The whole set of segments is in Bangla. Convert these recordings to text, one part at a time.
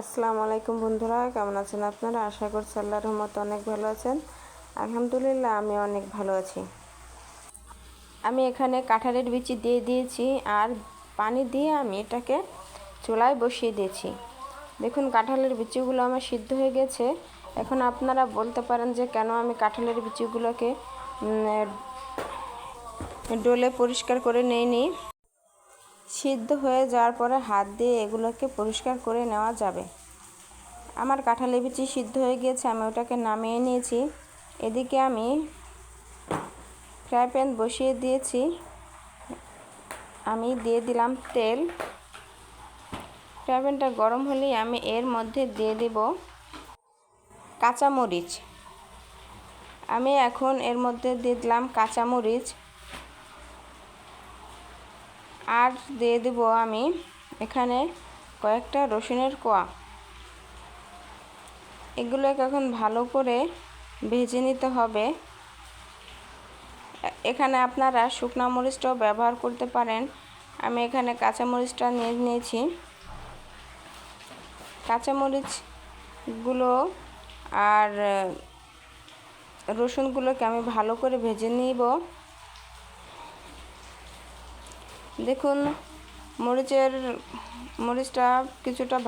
আসসালামু আলাইকুম বন্ধুরা, কেমন আছেন আপনারা? আশা করছি আল্লাহর রহমতে অনেক ভালো আছেন। আলহামদুলিল্লাহ আমি অনেক ভালো আছি। আমি এখানে কাঁঠালের বিচি দিয়ে দিয়েছি আর পানি দিয়ে আমি এটাকে চুলায় বসিয়ে দিয়েছি। দেখুন, কাঁঠালের বিচিগুলো আমার সিদ্ধ হয়ে গেছে। এখন আপনারা বলতে পারেন যে কেন আমি কাঁঠালের বিচিগুলোকে ডোলে পরিষ্কার করে নেইনি। সিদ্ধ হয়ে যাওয়ার পরে হাত দিয়ে এগুলোকে পরিষ্কার করে নেওয়া যাবে। আমার কাঁঠালি বিচি সিদ্ধ হয়ে গিয়েছে, আমি ওটাকে নামিয়ে নিয়েছি। এদিকে আমি ফ্রাই প্যান বসিয়ে দিয়েছি। আমি দিয়ে দিলাম তেল। ফ্রাই প্যানটা গরম হলেই আমি এর মধ্যে দিয়ে দেব কাঁচামরিচ। আমি এখন এর মধ্যে দিয়ে দিলাম কাঁচামরিচ। আর দিয়ে দেব আমি এখানে কয়েকটা রসুনের কোয়া। এগুলোকে এখন ভালো করে ভেজে নিতে হবে। এখানে আপনারা শুকনা মরিচটাও ব্যবহার করতে পারেন। আমি এখানে কাঁচামরিচটা নিয়ে নিয়েছি। কাঁচামরিচগুলো আর রসুনগুলোকে আমি ভালো করে ভেজে নিব। দেখুন, মরিচের, মরিচটা কিছুটা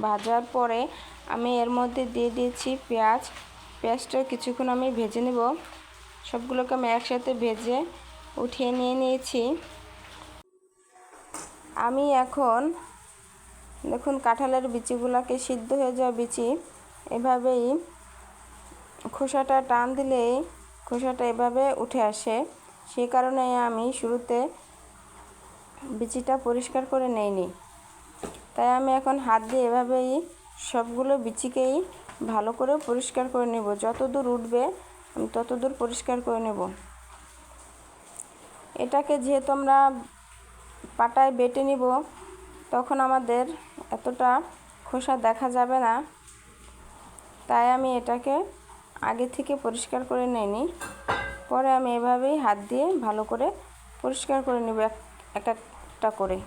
ভাজার পরে আমি এর মধ্যে দিয়ে দিয়েছি পেঁয়াজ। পেঁয়াজটা কিছুক্ষণ আমি ভেজে নেব। সবগুলোকে আমি একসাথে ভেজে উঠিয়ে নিয়ে নিয়েছি। আমি এখন, দেখুন, কাঁঠালের বিচিগুলোকে সিদ্ধ হয়ে যাওয়া বিচি। এভাবেই খোসাটা টান দিলেই খোসাটা এভাবে উঠে আসে। সে কারণে আমি শুরুতে বিচিটা পরিষ্কার করে নেইনি তাই আমি এখন হাত দিয়ে এভাবেই সবগুলো বিচিকেই ভালো করে পরিষ্কার করে নেব। যত দূর উঠবে, আমি তত দূর পরিষ্কার করে নেব। এটাকে যেহেতু আমরা পাটায় বেটে নিব, তখন আমাদের এতটা খোসা দেখা যাবে না। তাই আমি এটাকে আগে থেকে পরিষ্কার করে নিইনি পরে আমি এভাবেই হাত দিয়ে ভালো করে পরিষ্কার করে নেব। এক একটা করে।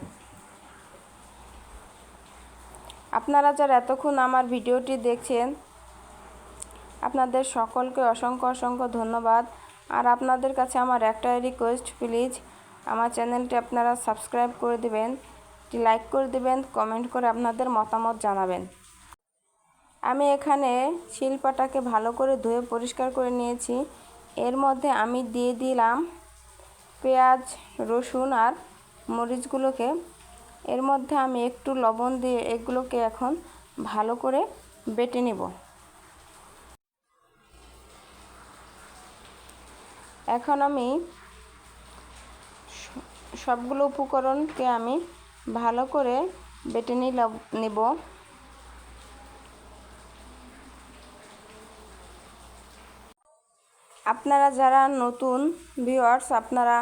আপনারা যারা এতক্ষণ আমার ভিডিওটি দেখছেন, আপনাদের সকলকে অসংখ্য অসংখ্য ধন্যবাদ। আর আপনাদের কাছে আমার একটাই রিকোয়েস্ট প্লিজ আমার চ্যানেলটি আপনারা সাবস্ক্রাইব করে দেবেন লাইক করে দেবেন কমেন্ট করে আপনাদের মতামত জানাবেন। আমি এখানে শিল্পাটাকে ভালো করে ধুয়ে পরিষ্কার করে নিয়েছি। এর মধ্যে আমি দিয়ে দিলাম পেঁয়াজ, রসুন আর মরিচগুলোকে, এর মধ্যে আমি একটু লবণ দিয়ে এগুলোকে এখন ভালো করে বেটে নেব। এখন আমি সবগুলো উপকরণকে আমি ভালো করে বেটে নিল নেব। আপনারা যারা নতুন ভিউয়ার্স আপনারা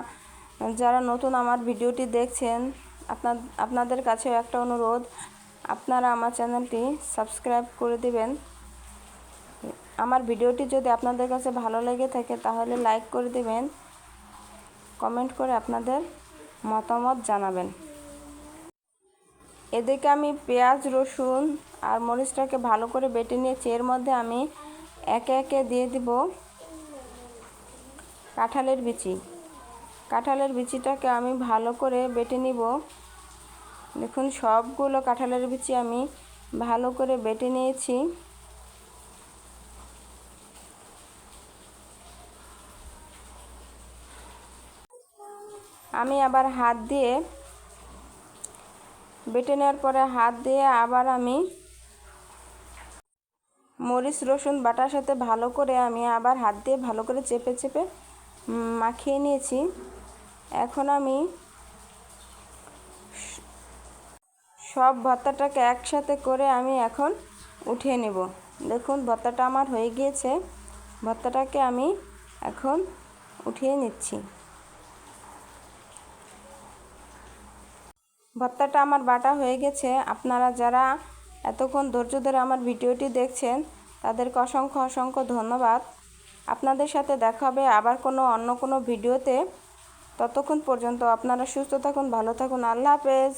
যারা নতুন আমার ভিডিওটি দেখছেন, আপনার, আপনাদের কাছেও একটা অনুরোধ। আপনারা আমার চ্যানেলটি সাবস্ক্রাইব করে দিবেন। আমার ভিডিওটি যদি আপনাদের কাছে ভালো লেগে থাকে, তাহলে লাইক করে দিবেন। কমেন্ট করে আপনাদের মতামত জানাবেন। এদিকে আমি পেঁয়াজ, রসুন আর মরিচটাকে ভালো করে বেটে নিয়েছি। এর মধ্যে আমি একে একে দিয়ে দিব কাঁঠালের বিচি। কাঁঠালের বিচিটাকে আমি ভালো করে বেটে নিব। দেখুন, সবগুলো কাঁঠালের বিচি আমি ভালো করে বেটে নিয়েছি। আমি আবার হাত দিয়ে বেটে নেওয়ার পরে হাত দিয়ে আবার আমি মরিচ, রসুন বাটার সাথে ভালো করে আমি আবার হাত দিয়ে ভালো করে চেপে চেপে মাখিয়ে নিয়েছি। এখন আমি সব ভর্তাটাকে একসাথে করে আমি এখন উঠিয়ে নেব। দেখুন ভর্তাটা আমার হয়ে গিয়েছে। ভর্তাটাকে আমি এখন উঠিয়ে নিচ্ছি। ভর্তাটা আমার বাটা হয়ে গেছে। আপনারা যারা এতক্ষণ ধৈর্য ধরে আমার ভিডিওটি দেখছেন, তাদেরকে অসংখ্য অসংখ্য ধন্যবাদ। আপনাদের সাথে দেখা হবে আবার কোনো অন্য কোনো ভিডিওতে। ততক্ষণ পর্যন্ত আপনারা সুস্থ থাকুন ভালো থাকুন। আল্লাহ হাফেজ।